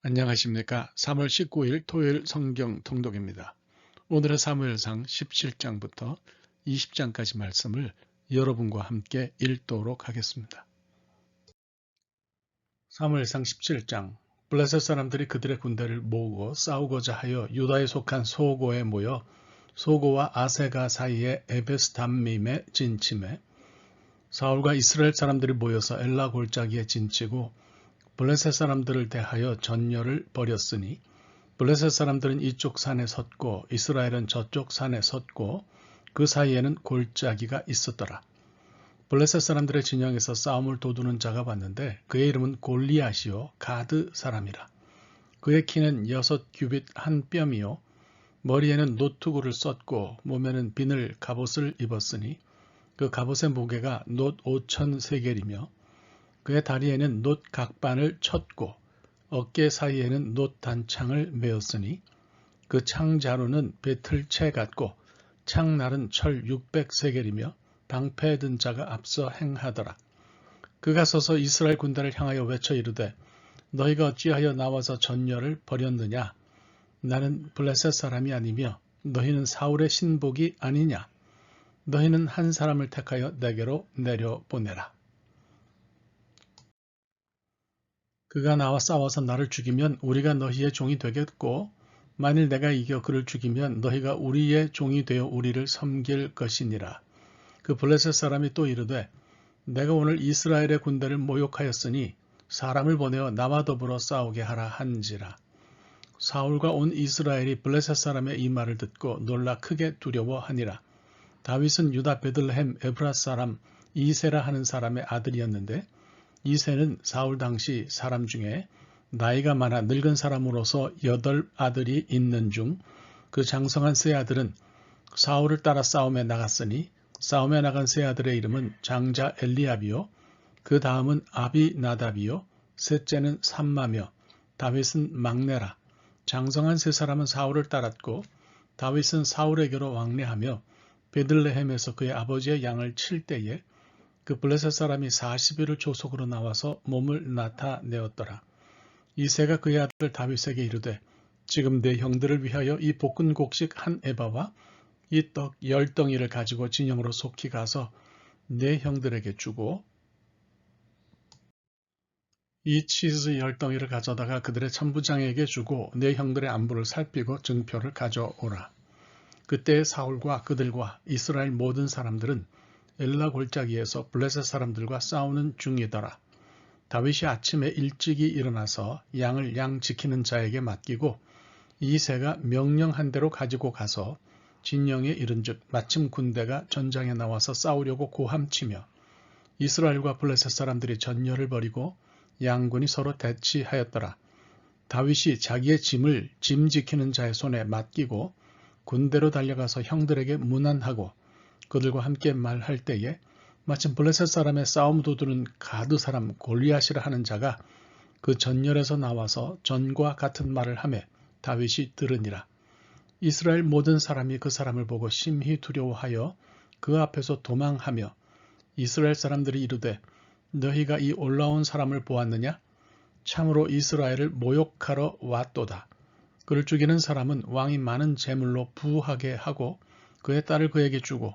안녕하십니까. 3월 19일 토요일 성경 통독입니다. 오늘의 사무엘상 17장부터 20장까지 말씀을 여러분과 함께 읽도록 하겠습니다. 사무엘상 17장 블레셋 사람들이 그들의 군대를 모으고 싸우고자 하여 유다에 속한 소고에 모여 소고와 아세가 사이에 에베스 담밈에 진침해 사울과 이스라엘 사람들이 모여서 엘라 골짜기에 진치고 블레셋 사람들을 대하여 전열을 벌였으니 블레셋 사람들은 이쪽 산에 섰고 이스라엘은 저쪽 산에 섰고 그 사이에는 골짜기가 있었더라. 블레셋 사람들의 진영에서 싸움을 도두는 자가 봤는데 그의 이름은 골리앗이요 가드 사람이라. 그의 키는 여섯 규빗 한 뼘이요 머리에는 노투구를 썼고 몸에는 비늘 갑옷을 입었으니 그 갑옷의 무게가 놋 오천 세겔이며 그의 다리에는 놋 각반을 쳤고 어깨 사이에는 놋 단창을 메었으니 그 창자루는 배틀채 같고 창날은 철 600세겔이며 방패 든 자가 앞서 행하더라. 그가 서서 이스라엘 군대를 향하여 외쳐 이르되 너희가 어찌하여 나와서 전열을 벌였느냐 나는 블레셋 사람이 아니며 너희는 사울의 신복이 아니냐 너희는 한 사람을 택하여 내게로 내려보내라. 그가 나와 싸워서 나를 죽이면 우리가 너희의 종이 되겠고 만일 내가 이겨 그를 죽이면 너희가 우리의 종이 되어 우리를 섬길 것이니라. 그 블레셋 사람이 또 이르되 내가 오늘 이스라엘의 군대를 모욕하였으니 사람을 보내어 나와 더불어 싸우게 하라 한지라. 사울과 온 이스라엘이 블레셋 사람의 이 말을 듣고 놀라 크게 두려워하니라. 다윗은 유다 베들레헴 에브라 사람 이세라 하는 사람의 아들이었는데 이세는 사울 당시 사람 중에 나이가 많아 늙은 사람으로서 여덟 아들이 있는 중 그 장성한 세 아들은 사울을 따라 싸움에 나갔으니 싸움에 나간 세 아들의 이름은 장자 엘리압이요 그 다음은 아비나답이요 셋째는 삼마며 다윗은 막내라. 장성한 세 사람은 사울을 따랐고 다윗은 사울에게로 왕래하며 베들레헴에서 그의 아버지의 양을 칠 때에 그 블레셋 사람이 40일을 조속으로 나와서 몸을 나타내었더라. 이세가 그의 아들 다윗에게 이르되 지금 내 형들을 위하여 이 볶은 곡식 한 에바와 이 떡 열 덩이를 가지고 진영으로 속히 가서 내 형들에게 주고 이 치즈 열 덩이를 가져다가 그들의 천부장에게 주고 내 형들의 안부를 살피고 증표를 가져오라. 그때 사울과 그들과 이스라엘 모든 사람들은 엘라 골짜기에서 블레셋 사람들과 싸우는 중이더라. 다윗이 아침에 일찍이 일어나서 양을 양 지키는 자에게 맡기고 이새가 명령한 대로 가지고 가서 진영에 이른즉 마침 군대가 전장에 나와서 싸우려고 고함치며 이스라엘과 블레셋 사람들이 전열을 벌이고 양군이 서로 대치하였더라. 다윗이 자기의 짐을 짐 지키는 자의 손에 맡기고 군대로 달려가서 형들에게 문안하고 그들과 함께 말할 때에 마침 블레셋 사람의 싸움 도두는 가드 사람 골리앗이라 하는 자가 그 전열에서 나와서 전과 같은 말을 하며 다윗이 들으니라. 이스라엘 모든 사람이 그 사람을 보고 심히 두려워하여 그 앞에서 도망하며 이스라엘 사람들이 이르되 너희가 이 올라온 사람을 보았느냐? 참으로 이스라엘을 모욕하러 왔도다. 그를 죽이는 사람은 왕이 많은 재물로 부하게 하고 그의 딸을 그에게 주고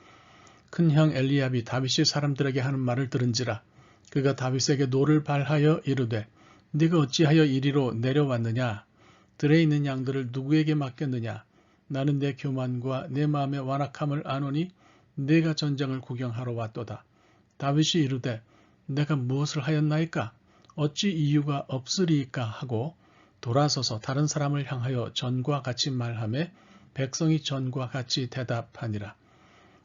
큰 형 엘리압이 다윗이 사람들에게 하는 말을 들은지라 그가 다윗에게 노를 발하여 이르되 네가 어찌하여 이리로 내려왔느냐? 들에 있는 양들을 누구에게 맡겼느냐? 나는 내 교만과 내 마음의 완악함을 아노니 네가 전장을 구경하러 왔도다. 다윗이 이르되 내가 무엇을 하였나이까? 어찌 이유가 없으리이까? 하고 돌아서서 다른 사람을 향하여 전과 같이 말하며 백성이 전과 같이 대답하니라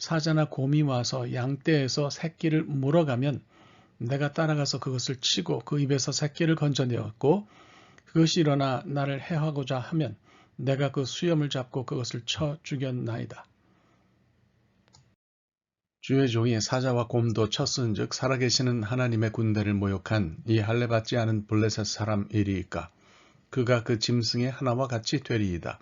사자나 곰이 와서 양떼에서 새끼를 물어가면 내가 따라가서 그것을 치고 그 입에서 새끼를 건져내었고 그것이 일어나 나를 해하고자 하면 내가 그 수염을 잡고 그것을 쳐 죽였나이다. 주의 종이 사자와 곰도 쳤은즉 살아계시는 하나님의 군대를 모욕한 이 할례받지 않은 블레셋 사람 일이이까 그가 그 짐승의 하나와 같이 되리이다.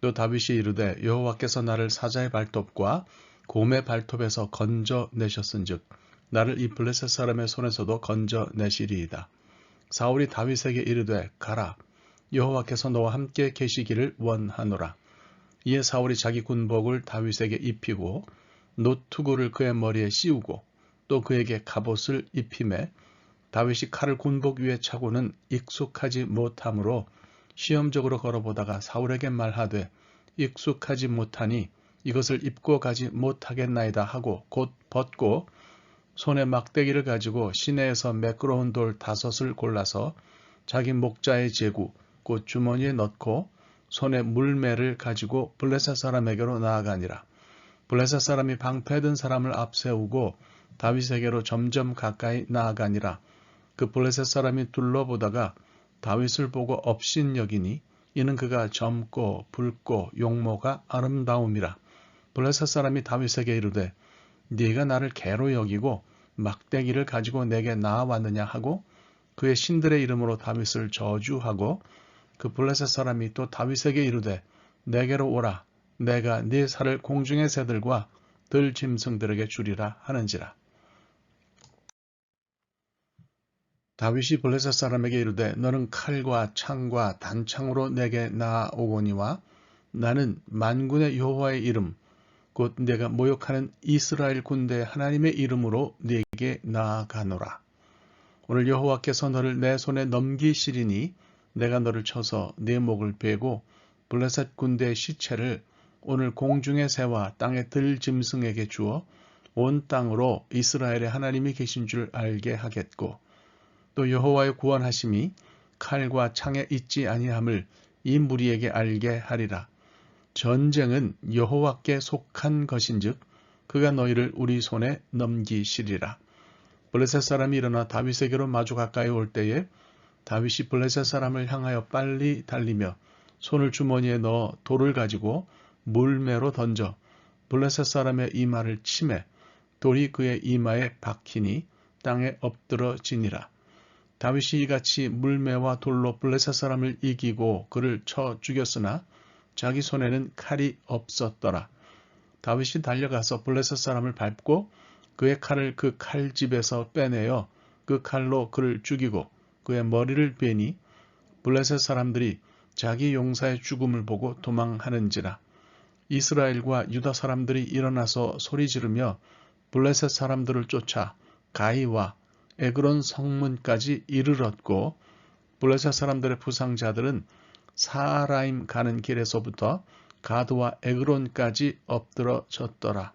또 다윗이 이르되 여호와께서 나를 사자의 발톱과 곰의 발톱에서 건져 내셨은즉 나를 이 블레셋 사람의 손에서도 건져 내시리이다. 사울이 다윗에게 이르되 가라 여호와께서 너와 함께 계시기를 원하노라. 이에 사울이 자기 군복을 다윗에게 입히고 노투구를 그의 머리에 씌우고 또 그에게 갑옷을 입힘에 다윗이 칼을 군복 위에 차고는 익숙하지 못하므로 시험적으로 걸어보다가 사울에게 말하되 익숙하지 못하니 이것을 입고 가지 못하겠나이다 하고 곧 벗고 손에 막대기를 가지고 시내에서 매끄러운 돌 다섯을 골라서 자기 목자의 제구 곧 주머니에 넣고 손에 물매를 가지고 블레셋 사람에게로 나아가니라. 블레셋 사람이 방패든 사람을 앞세우고 다윗에게로 점점 가까이 나아가니라. 그 블레셋 사람이 둘러보다가 다윗을 보고 업신 여기니 이는 그가 젊고 붉고 용모가 아름다움이라. 블레셋 사람이 다윗에게 이르되 네가 나를 개로 여기고 막대기를 가지고 내게 나아왔느냐 하고 그의 신들의 이름으로 다윗을 저주하고 그 블레셋 사람이 또 다윗에게 이르되 내게로 오라. 내가 네 살을 공중의 새들과 들 짐승들에게 주리라 하는지라. 다윗이 블레셋 사람에게 이르되 너는 칼과 창과 단창으로 내게 나아오거니와 나는 만군의 여호와의 이름 곧 내가 모욕하는 이스라엘 군대 하나님의 이름으로 네게 나아가노라. 오늘 여호와께서 너를 내 손에 넘기시리니 내가 너를 쳐서 네 목을 베고 블레셋 군대의 시체를 오늘 공중의 새와 땅의 들 짐승에게 주어 온 땅으로 이스라엘의 하나님이 계신 줄 알게 하겠고 또 여호와의 구원하심이 칼과 창에 있지 아니함을 이 무리에게 알게 하리라. 전쟁은 여호와께 속한 것인즉 그가 너희를 우리 손에 넘기시리라. 블레셋 사람이 일어나 다윗에게로 마주 가까이 올 때에 다윗이 블레셋 사람을 향하여 빨리 달리며 손을 주머니에 넣어 돌을 가지고 물매로 던져 블레셋 사람의 이마를 치매 돌이 그의 이마에 박히니 땅에 엎드러지니라. 다윗이 이같이 물매와 돌로 블레셋 사람을 이기고 그를 쳐 죽였으나 자기 손에는 칼이 없었더라. 다윗이 달려가서 블레셋 사람을 밟고 그의 칼을 그 칼집에서 빼내어 그 칼로 그를 죽이고 그의 머리를 베니 블레셋 사람들이 자기 용사의 죽음을 보고 도망하는지라. 이스라엘과 유다 사람들이 일어나서 소리 지르며 블레셋 사람들을 쫓아 가이와 에그론 성문까지 이르렀고 블레셋 사람들의 부상자들은 사라임 가는 길에서부터 가드와 에그론까지 엎드러졌더라.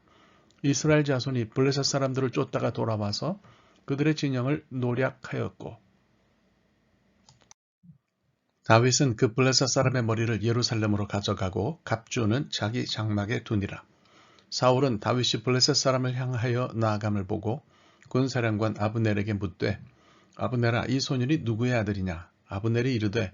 이스라엘 자손이 블레셋 사람들을 쫓다가 돌아와서 그들의 진영을 노략하였고 다윗은 그 블레셋 사람의 머리를 예루살렘으로 가져가고 갑주는 자기 장막에 두니라. 사울은 다윗이 블레셋 사람을 향하여 나아감을 보고 군사령관 아브넬에게 묻되 아브넬아 이 소년이 누구의 아들이냐 아브넬이 이르되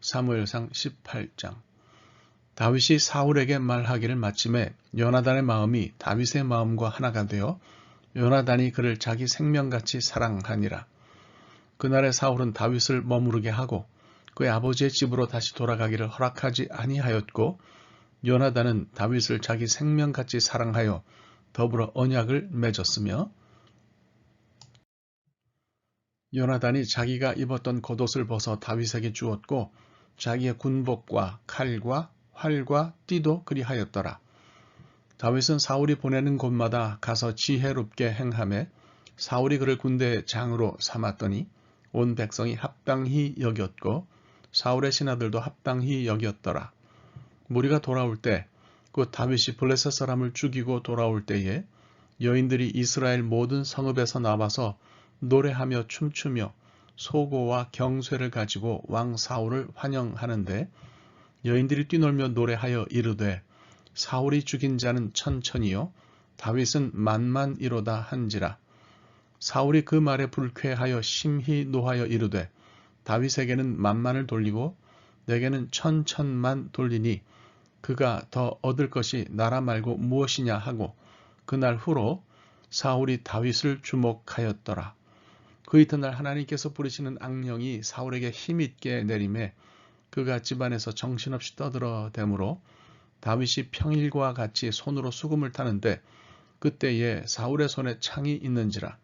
사무엘상 18장 다윗이 사울에게 말하기를 마침에 요나단의 마음이 다윗의 마음과 하나가 되어 요나단이 그를 자기 생명같이 사랑하니라. 그날의 사울은 다윗을 머무르게 하고 그의 아버지의 집으로 다시 돌아가기를 허락하지 아니하였고 요나단은 다윗을 자기 생명같이 사랑하여 더불어 언약을 맺었으며 요나단이 자기가 입었던 겉옷을 벗어 다윗에게 주었고 자기의 군복과 칼과 활과 띠도 그리하였더라. 다윗은 사울이 보내는 곳마다 가서 지혜롭게 행함에 사울이 그를 군대의 장으로 삼았더니 온 백성이 합당히 여겼고 사울의 신하들도 합당히 여겼더라. 무리가 돌아올 때 곧 다윗이 블레셋 사람을 죽이고 돌아올 때에 여인들이 이스라엘 모든 성읍에서 나와서 노래하며 춤추며 소고와 경쇠를 가지고 왕 사울을 환영하는데 여인들이 뛰놀며 노래하여 이르되 사울이 죽인 자는 천천히요 다윗은 만만이로다 한지라 사울이 그 말에 불쾌하여 심히 노하여 이르되 다윗에게는 만만을 돌리고 내게는 천천만 돌리니 그가 더 얻을 것이 나라 말고 무엇이냐 하고 그날 후로 사울이 다윗을 주목하였더라. 그 이튿날 하나님께서 부르시는 악령이 사울에게 힘있게 내림에 그가 집안에서 정신없이 떠들어 대므로 다윗이 평일과 같이 손으로 수금을 타는데 그때에 사울의 손에 창이 있는지라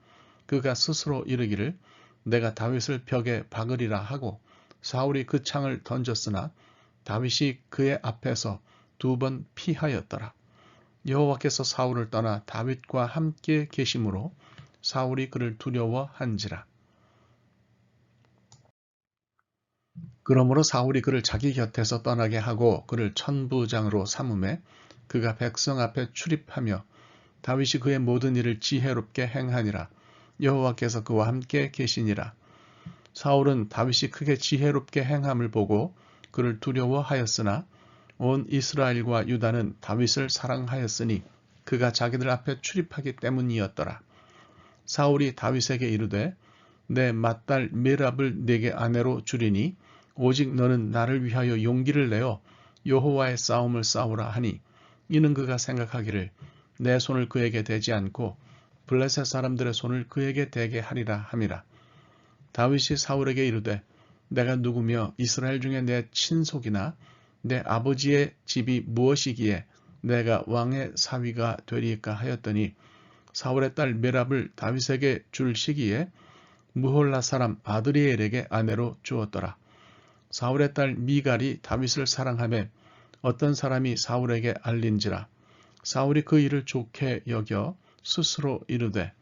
그가 스스로 이르기를 내가 다윗을 벽에 박으리라 하고 사울이 그 창을 던졌으나 다윗이 그의 앞에서 두 번 피하였더라. 여호와께서 사울을 떠나 다윗과 함께 계심으로 사울이 그를 두려워한지라. 그러므로 사울이 그를 자기 곁에서 떠나게 하고 그를 천부장으로 삼음해 그가 백성 앞에 출입하며 다윗이 그의 모든 일을 지혜롭게 행하니라. 여호와께서 그와 함께 계시니라. 사울은 다윗이 크게 지혜롭게 행함을 보고 그를 두려워하였으나 온 이스라엘과 유다는 다윗을 사랑하였으니 그가 자기들 앞에 출입하기 때문이었더라. 사울이 다윗에게 이르되 내 맏딸 메랍을 내게 아내로 주리니 오직 너는 나를 위하여 용기를 내어 여호와의 싸움을 싸우라 하니 이는 그가 생각하기를 내 손을 그에게 대지 않고 블레셋 사람들의 손을 그에게 대게 하리라 함이라. 다윗이 사울에게 이르되 내가 누구며 이스라엘 중에 내 친속이나 내 아버지의 집이 무엇이기에 내가 왕의 사위가 되리까 하였더니 사울의 딸 메랍을 다윗에게 줄 시기에 무홀라 사람 아드리엘에게 아내로 주었더라. 사울의 딸 미갈이 다윗을 사랑하며 어떤 사람이 사울에게 알린지라. 사울이 그 일을 좋게 여겨 스스로 이르되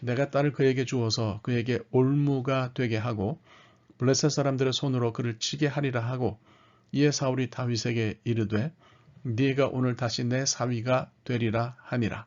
내가 딸을 그에게 주어서 그에게 올무가 되게 하고 블레셋 사람들의 손으로 그를 치게 하리라 하고 이에 사울이 다윗에게 이르되 네가 오늘 다시 내 사위가 되리라 하니라.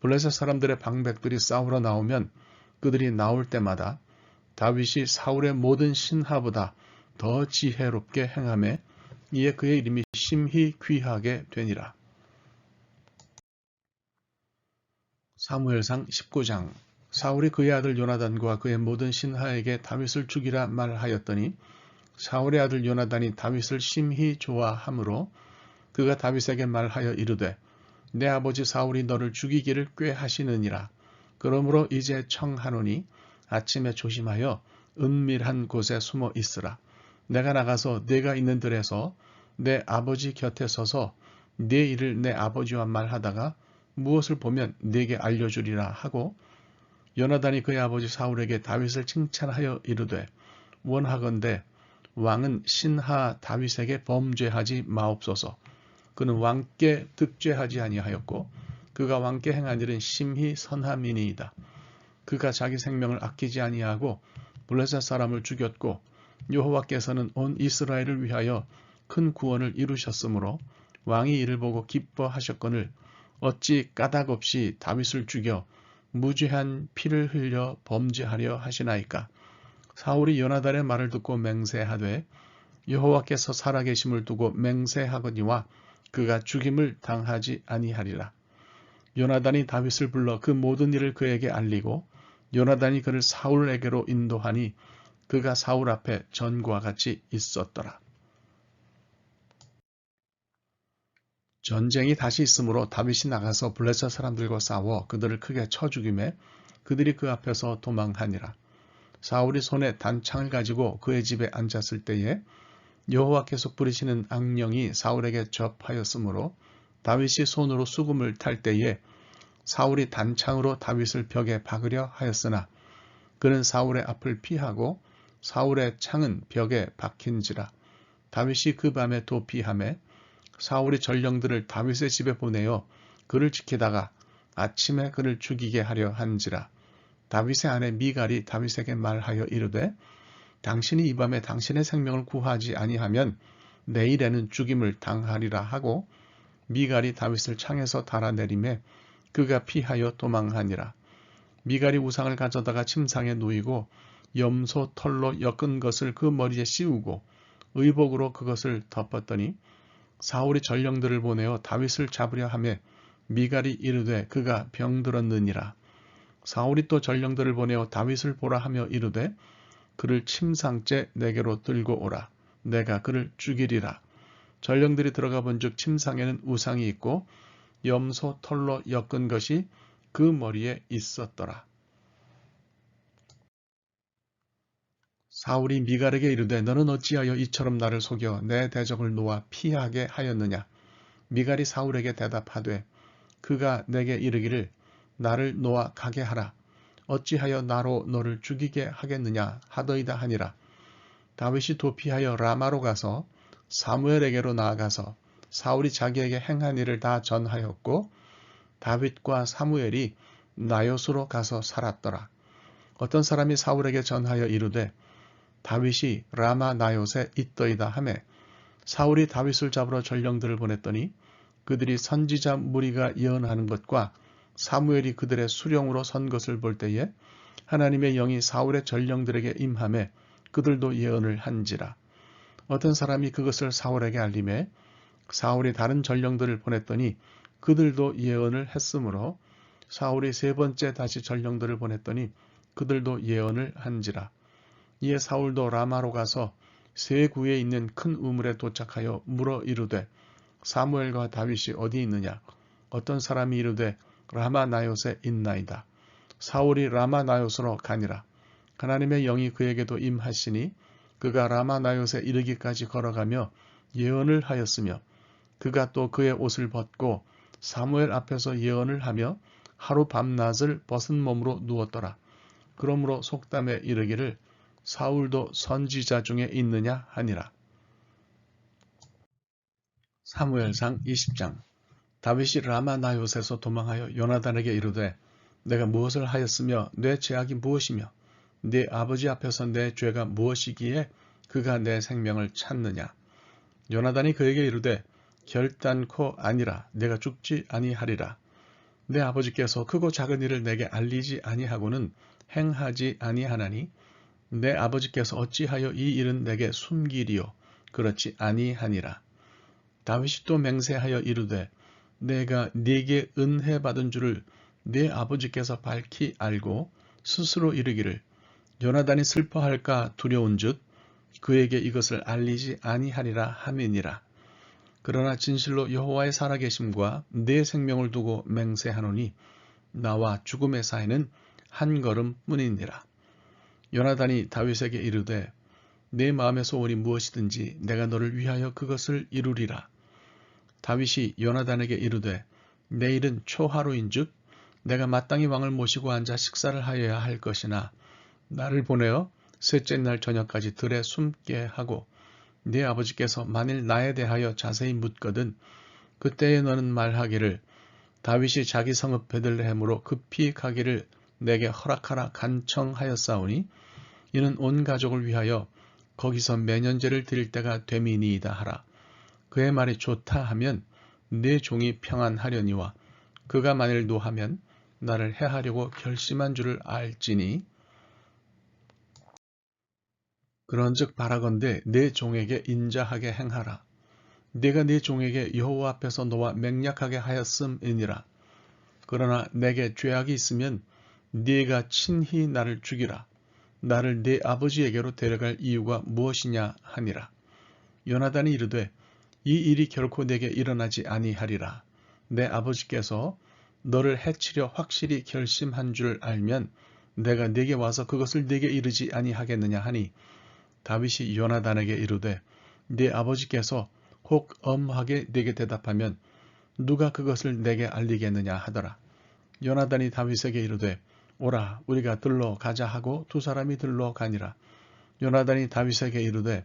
블레셋 사람들의 방백들이 싸우러 나오면 그들이 나올 때마다 다윗이 사울의 모든 신하보다 더 지혜롭게 행함에 이에 그의 이름이 심히 귀하게 되니라. 사무엘상 19장 사울이 그의 아들 요나단과 그의 모든 신하에게 다윗을 죽이라 말하였더니 사울의 아들 요나단이 다윗을 심히 좋아하므로 그가 다윗에게 말하여 이르되 내 아버지 사울이 너를 죽이기를 꾀하시느니라. 그러므로 이제 청하노니 아침에 조심하여 은밀한 곳에 숨어 있으라. 내가 나가서 내가 있는 들에서 내 아버지 곁에 서서 내 일을 내 아버지와 말하다가 무엇을 보면 내게 알려주리라 하고 요나단이 그의 아버지 사울에게 다윗을 칭찬하여 이르되 원하건대 왕은 신하 다윗에게 범죄하지 마옵소서. 그는 왕께 득죄하지 아니하였고 그가 왕께 행한 일은 심히 선함이니이다. 그가 자기 생명을 아끼지 아니하고 블레셋 사람을 죽였고 여호와께서는 온 이스라엘을 위하여 큰 구원을 이루셨으므로 왕이 이를 보고 기뻐하셨거늘 어찌 까닭 없이 다윗을 죽여 무죄한 피를 흘려 범죄하려 하시나이까. 사울이 요나단의 말을 듣고 맹세하되 여호와께서 살아계심을 두고 맹세하거니와 그가 죽임을 당하지 아니하리라. 요나단이 다윗을 불러 그 모든 일을 그에게 알리고 요나단이 그를 사울에게로 인도하니 그가 사울 앞에 전과 같이 있었더라. 전쟁이 다시 있으므로 다윗이 나가서 블레셋 사람들과 싸워 그들을 크게 쳐 죽임에 그들이 그 앞에서 도망하니라. 사울이 손에 단창을 가지고 그의 집에 앉았을 때에 여호와께서 부리시는 악령이 사울에게 접하였으므로 다윗이 손으로 수금을 탈 때에 사울이 단창으로 다윗을 벽에 박으려 하였으나 그는 사울의 앞을 피하고 사울의 창은 벽에 박힌지라 다윗이 그 밤에 도피함에 사울이 전령들을 다윗의 집에 보내어 그를 지키다가 아침에 그를 죽이게 하려 한지라 다윗의 아내 미갈이 다윗에게 말하여 이르되 당신이 이 밤에 당신의 생명을 구하지 아니하면 내일에는 죽임을 당하리라 하고 미갈이 다윗을 창에서 달아내림에 그가 피하여 도망하니라. 미갈이 우상을 가져다가 침상에 누이고 염소 털로 엮은 것을 그 머리에 씌우고 의복으로 그것을 덮었더니 사울이 전령들을 보내어 다윗을 잡으려 하며 미갈이 이르되 그가 병들었느니라. 사울이 또 전령들을 보내어 다윗을 보라 하며 이르되 그를 침상째 내게로 들고 오라. 내가 그를 죽이리라. 전령들이 들어가 본즉 침상에는 우상이 있고 염소 털로 엮은 것이 그 머리에 있었더라. 사울이 미갈에게 이르되 너는 어찌하여 이처럼 나를 속여 내 대적을 놓아 피하게 하였느냐. 미갈이 사울에게 대답하되 그가 내게 이르기를 나를 놓아 가게 하라. 어찌하여 나로 너를 죽이게 하겠느냐 하더이다 하니라. 다윗이 도피하여 라마로 가서 사무엘에게로 나아가서 사울이 자기에게 행한 일을 다 전하였고 다윗과 사무엘이 나요스로 가서 살았더라. 어떤 사람이 사울에게 전하여 이르되 다윗이 라마 나요스에 있더이다 하매 사울이 다윗을 잡으러 전령들을 보냈더니 그들이 선지자 무리가 예언하는 것과 사무엘이 그들의 수령으로 선 것을 볼 때에 하나님의 영이 사울의 전령들에게 임함에 그들도 예언을 한지라. 어떤 사람이 그것을 사울에게 알림해 사울이 다른 전령들을 보냈더니 그들도 예언을 했으므로 사울이 세 번째 다시 전령들을 보냈더니 그들도 예언을 한지라. 이에 사울도 라마로 가서 세 구에 있는 큰 우물에 도착하여 물어 이르되 사무엘과 다윗이 어디 있느냐? 어떤 사람이 이르되 라마나요스에 있나이다. 사울이 라마나요스로 가니라. 하나님의 영이 그에게도 임하시니 그가 라마나요스에 이르기까지 걸어가며 예언을 하였으며 그가 또 그의 옷을 벗고 사무엘 앞에서 예언을 하며 하루 밤낮을 벗은 몸으로 누웠더라. 그러므로 속담에 이르기를 사울도 선지자 중에 있느냐 하니라. 사무엘상 20장 다윗이 라마 나요스에서 도망하여 요나단에게 이르되 내가 무엇을 하였으며 내 죄악이 무엇이며 네 아버지 앞에서 내 죄가 무엇이기에 그가 내 생명을 찾느냐. 요나단이 그에게 이르되 결단코 아니라 내가 죽지 아니하리라. 내 아버지께서 크고 작은 일을 내게 알리지 아니하고는 행하지 아니하나니 내 아버지께서 어찌하여 이 일은 내게 숨기리요 그렇지 아니하니라. 다윗이 또 맹세하여 이르되 내가 네게 은혜 받은 줄을 네 아버지께서 밝히 알고 스스로 이르기를 요나단이 슬퍼할까 두려운즉 그에게 이것을 알리지 아니하리라 함이니라. 그러나 진실로 여호와의 살아계심과 내 생명을 두고 맹세하노니 나와 죽음의 사이는 한 걸음뿐이니라. 요나단이 다윗에게 이르되 내 마음의 소원이 무엇이든지 내가 너를 위하여 그것을 이루리라. 다윗이 요나단에게 이르되 내일은 초하루인즉 내가 마땅히 왕을 모시고 앉아 식사를 하여야 할 것이나 나를 보내어 셋째 날 저녁까지 들에 숨게 하고 네 아버지께서 만일 나에 대하여 자세히 묻거든 그때에 너는 말하기를 다윗이 자기 성읍 베들레헴으로 급히 가기를 내게 허락하라 간청하였사오니 이는 온 가족을 위하여 거기서 매년제를 드릴 때가 되미니이다 하라. 그의 말이 좋다 하면 내 종이 평안하려니와 그가 만일 노하면 나를 해하려고 결심한 줄을 알지니 그런즉 바라건대 내 종에게 인자하게 행하라. 내가 네 종에게 여호와 앞에서 너와 맹약하게 하였음이니라. 그러나 내게 죄악이 있으면 네가 친히 나를 죽이라. 나를 네 아버지에게로 데려갈 이유가 무엇이냐 하니라. 요나단이 이르되 이 일이 결코 내게 일어나지 아니하리라. 내 아버지께서 너를 해치려 확실히 결심한 줄 알면 내가 네게 와서 그것을 네게 이르지 아니하겠느냐 하니 다윗이 요나단에게 이르되 네 아버지께서 혹 엄하게 네게 대답하면 누가 그것을 내게 알리겠느냐 하더라. 요나단이 다윗에게 이르되 오라 우리가 들러 가자 하고 두 사람이 들러 가니라. 요나단이 다윗에게 이르되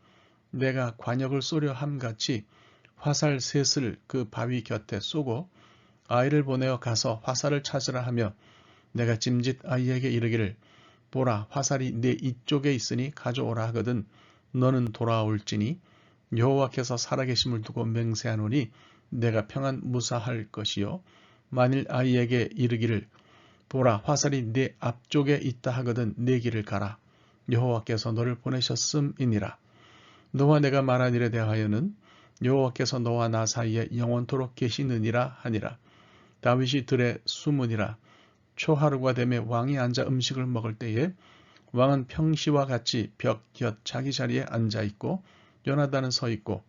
내가 관역을 쏘려 함같이 화살 셋을 그 바위 곁에 쏘고 아이를 보내어 가서 화살을 찾으라 하며 내가 짐짓 아이에게 이르기를 보라 화살이 내 이쪽에 있으니 가져오라 하거든 너는 돌아올지니 여호와께서 살아계심을 두고 맹세하노니 내가 평안 무사할 것이요. 만일 아이에게 이르기를 보라 화살이 네 앞쪽에 있다 하거든 내 길을 가라. 여호와께서 너를 보내셨음이니라 너와 내가 말한 일에 대하여는 여호와께서 너와 나 사이에 영원토록 계시느니라 하니라. 다윗이 들에 숨으니라. 초하루가 되매 왕이 앉아 음식을 먹을 때에 왕은 평시와 같이 벽 곁 자기 자리에 앉아 있고 요나단은 서 있고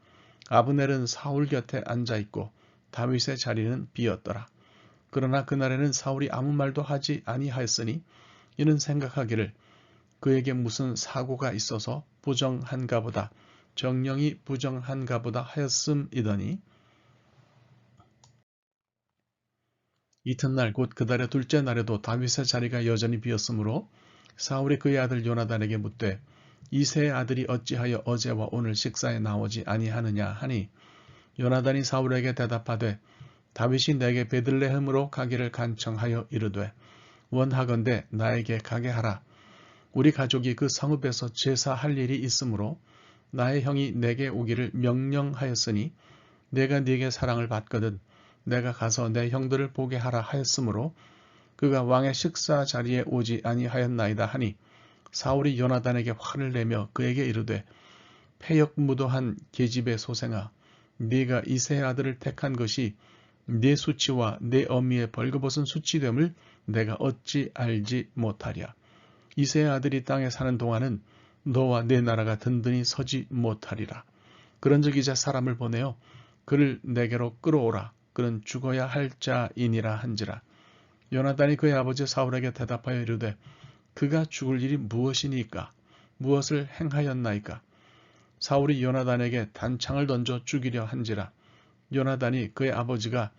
아브넬은 사울 곁에 앉아 있고 다윗의 자리는 비었더라. 그러나 그날에는 사울이 아무 말도 하지 아니하였으니 이는 생각하기를 그에게 무슨 사고가 있어서 부정한가 보다 정령이 부정한가 보다 하였음이더니 이튿날 곧 그달의 둘째 날에도 다윗의 자리가 여전히 비었으므로 사울이 그의 아들 요나단에게 묻되 이세 아들이 어찌하여 어제와 오늘 식사에 나오지 아니하느냐 하니 요나단이 사울에게 대답하되 다윗이 내게 베들레헴으로 가기를 간청하여 이르되 원하건대 나에게 가게 하라. 우리 가족이 그 성읍에서 제사할 일이 있으므로 나의 형이 내게 오기를 명령하였으니 내가 네게 사랑을 받거든 내가 가서 내 형들을 보게 하라 하였으므로 그가 왕의 식사 자리에 오지 아니하였나이다 하니 사울이 요나단에게 화를 내며 그에게 이르되 폐역무도한 계집의 소생아 네가 이세의 아들을 택한 것이 네 수치와 네 어미의 벌거벗은 수치됨을 내가 어찌 알지 못하랴. 이세의 아들이 땅에 사는 동안은 너와 내 나라가 든든히 서지 못하리라. 그런즉 이제 사람을 보내어 그를 내게로 끌어오라. 그는 죽어야 할 자이니라 한지라. 요나단이 그의 아버지 사울에게 대답하여 이르되 그가 죽을 일이 무엇이니까? 무엇을 행하였나이까? 사울이 요나단에게 단창을 던져 죽이려 한지라. 요나단이 그의 아버지가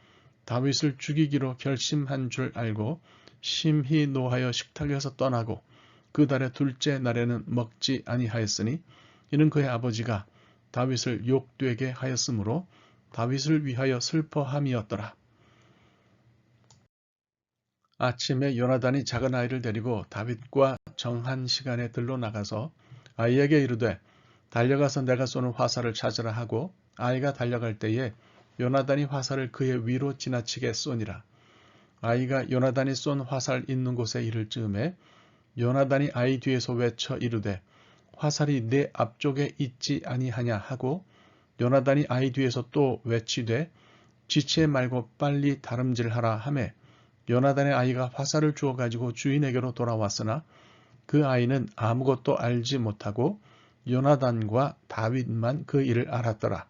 다윗을 죽이기로 결심한 줄 알고 심히 노하여 식탁에서 떠나고 그 달의 둘째 날에는 먹지 아니하였으니 이는 그의 아버지가 다윗을 욕되게 하였으므로 다윗을 위하여 슬퍼함이었더라. 아침에 요나단이 작은 아이를 데리고 다윗과 정한 시간에 들러 나가서 아이에게 이르되 달려가서 내가 쏘는 화살을 찾으라 하고 아이가 달려갈 때에 요나단이 화살을 그의 위로 지나치게 쏘니라. 아이가 요나단이 쏜 화살 있는 곳에 이를 즈음에 요나단이 아이 뒤에서 외쳐 이르되 화살이 내 앞쪽에 있지 아니하냐 하고 요나단이 아이 뒤에서 또 외치되 지체 말고 빨리 다름질하라 하매 요나단의 아이가 화살을 주어 가지고 주인에게로 돌아왔으나 그 아이는 아무것도 알지 못하고 요나단과 다윗만 그 일을 알았더라.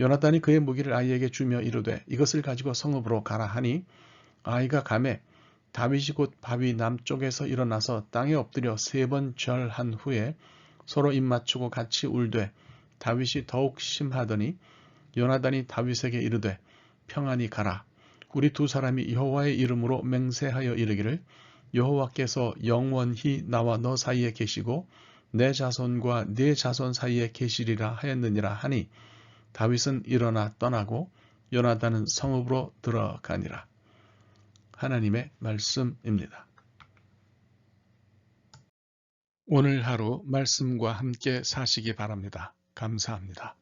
요나단이 그의 무기를 아이에게 주며 이르되 이것을 가지고 성읍으로 가라 하니 아이가 감에 다윗이 곧 바위 남쪽에서 일어나서 땅에 엎드려 세 번 절한 후에 서로 입맞추고 같이 울되 다윗이 더욱 심하더니 요나단이 다윗에게 이르되 평안히 가라 우리 두 사람이 여호와의 이름으로 맹세하여 이르기를 여호와께서 영원히 나와 너 사이에 계시고 내 자손과 네 자손 사이에 계시리라 하였느니라 하니 다윗은 일어나 떠나고 요나단은 성읍으로 들어가니라. 하나님의 말씀입니다. 오늘 하루 말씀과 함께 사시기 바랍니다. 감사합니다.